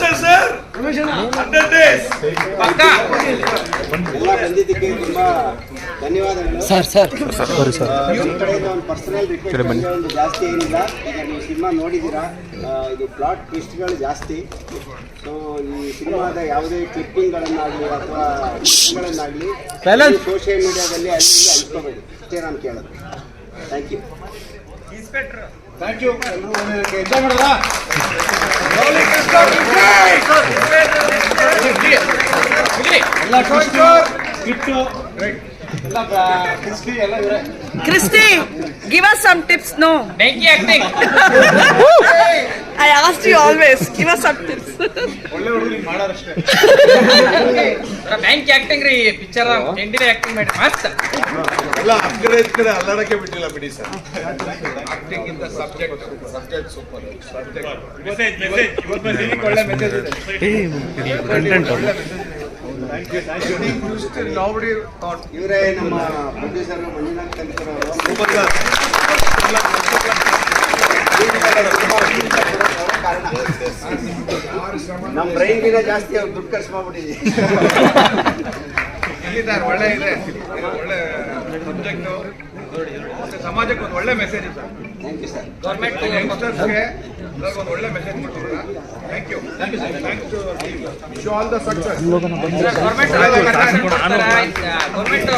Sir hundred days ಎಲ್ಲ ಬಂದಿದ್ದಕ್ಕೆ ತುಂಬಾ ಧನ್ಯವಾದಗಳು ಸರ್. ಸರ್ ಸರಿ. ಸರ್ ಆ, ಕಡೆಯಿಂದ ಒಂದು ಪರ್ಸನಲ್ ರಿಕ್ವೆಸ್ಟ್ ಒಂದು ಜಾಸ್ತಿ ಏನಿಲ್ಲ ಈಗ ನೀವು ಸಿನಿಮಾ ನೋಡಿದ್ದೀರಾ ಇದು ಪ್ಲಾಟ್ ಟ್ವಿಸ್ಟ್ಗಳು ಜಾಸ್ತಿ ಸೊ ಈ ಸಿನಿಮಾದ ಯಾವುದೇ ಕ್ಲಿಪ್ಪಿಂಗ್ಗಳನ್ನಾಗಲಿ ಅಥವಾ ಸೋಷಿಯಲ್ ಮೀಡಿಯಾದಲ್ಲಿ ಅಲ್ಲಿ ಹಂಚ್ಕೋಬೇಡಿ ಅಷ್ಟೇ ನಾನು ಕೇಳೋದು ಥ್ಯಾಂಕ್ ಯು ಥ್ಯಾಂಕ್ ಯು ಎಲ್ಲರೂ ಎಂಜಾಯ್ ಮಾಡಿದ್ರಾ ಎಲ್ಲ ಸ್ಕಿಟ್ಟು ಎಲ್ಲ ಕ್ರಿಸ್ಪಿ ಎಲ್ಲ ಇವರೇ. Christy give us some tips no ಬೆಂಕಿ acting I asked you always Give us some tips. ಒಳ್ಳೆ ಹುಡುಗರು ಮಾಡೋರಷ್ಟೇ ಬೆಂಕಿ ಆಕ್ಟಿಂಗ್ ರೀ. ಪಿಕ್ಚರ್ ಎಂಡಿನ ಆಕ್ಟಿಂಗ್ ಮಾಡಿ ಮಸ್ತ್ ಎಲ್ಲ ಅಪ್ಗ್ರೇಡ್ ಕಡೆ ಅಲ್ಲಾಡಕ್ಕೆ ಬಿಟ್ಟಿಲ್ಲ ಬಿಡಿ ಸರ್. ಆಕ್ಟಿಂಗ್ ಇಂದ. Subject subject super message message ಇವತ್ತು ಒಳ್ಳೆ ಮೆಸೇಜ್ ಇವರೇ ನಮ್ಮ ಪ್ರೊಡ್ಯೂಸರ್ ಮಂಜುನಾಥ್ ಕಲಿಕರ್ ಅವರು ಕಾರಣ ನಮ್ಮ ಬ್ರೈನ್ಗಿನ ಜಾಸ್ತಿ ಅವ್ರು ದುಡ್ಡು ಖರ್ಚು ಮಾಡ್ಬಿಟ್ಟಿದ್ದೀವಿ ಒಳ್ಳೆ ಇದೆ. ಒಳ್ಳೆ ಸಬ್ಜೆಕ್ಟ್ ಮತ್ತೆ ಸಮಾಜಕ್ಕೆ ಒಂದು ಒಳ್ಳೆ ಮೆಸೇಜ್ ಇದೆ ಥ್ಯಾಂಕ್ ಯು ಸರ್ ಗೌರ್ಮೆಂಟ್ ಯಂಗ್ಸ್ಟರ್ಸ್ಗೆ ಒಂದು ಒಳ್ಳೆ ಮೆಸೇಜ್ ಕೊಟ್ಟಿದ್ದೀರಾ thank you thank you all the success government government